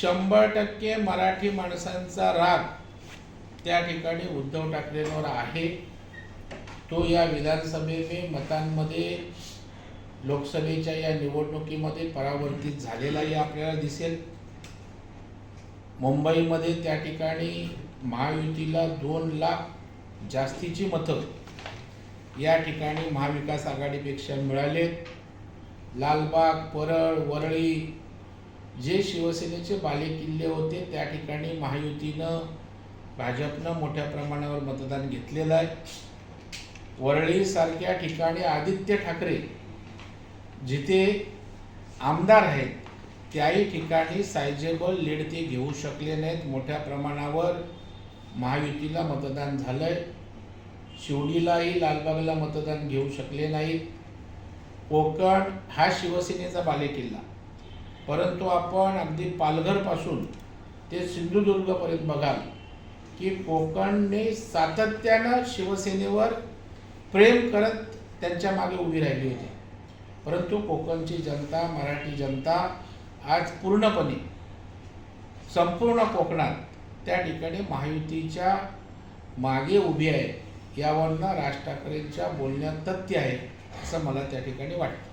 शंभर टक्के मराठी माणसांचा राग त्या ठिकाणी उद्धव ठाकरेंवर आहे. तो या विधानसभेने मतांमध्ये लोकसभेच्या या निवडणुकीमध्ये परावर्तित झालेलाही आपल्याला दिसेल. मुंबईमध्ये त्या ठिकाणी महायुतीला दोन लाख जास्तीची मतं या ठिकाणी महाविकास आघाडीपेक्षा मिळालेत. लालबाग परळ वरळी जे शिवसेनेचे बालेकिल्ले होते त्या ठिकाणी महायुतीनं भाजपनं मोठ्या प्रमाणावर मतदान घेतलेलं आहे. वरळीसारख्या ठिकाणी आदित्य ठाकरे जिथे आमदार आहेत त्याही ठिकाणी सायजेबल लीड ते घेऊ शकले नाहीत. मोठ्या प्रमाणावर महायुतीला मतदान झालं आहे शिवडीलाही लालबागला मतदान घेऊ शकले नाहीत. कोकण हा शिवसेनेचा बालेकिल्ला. परंतु आपण अगदी पालघरपासून ते सिंधुदुर्गपर्यंत बघाल की कोकणने सातत्यानं शिवसेनेवर प्रेम करत त्यांच्या मागे उभी राहिली होती. परंतु कोकणची जनता मराठी जनता आज पूर्णपणे संपूर्ण कोकणात त्या ठिकाणी महायुतीच्या मागे उभी आहे. यावरनं राज ठाकरेंच्या बोलण्यात तथ्य आहे असं मला त्या ठिकाणी वाटतं.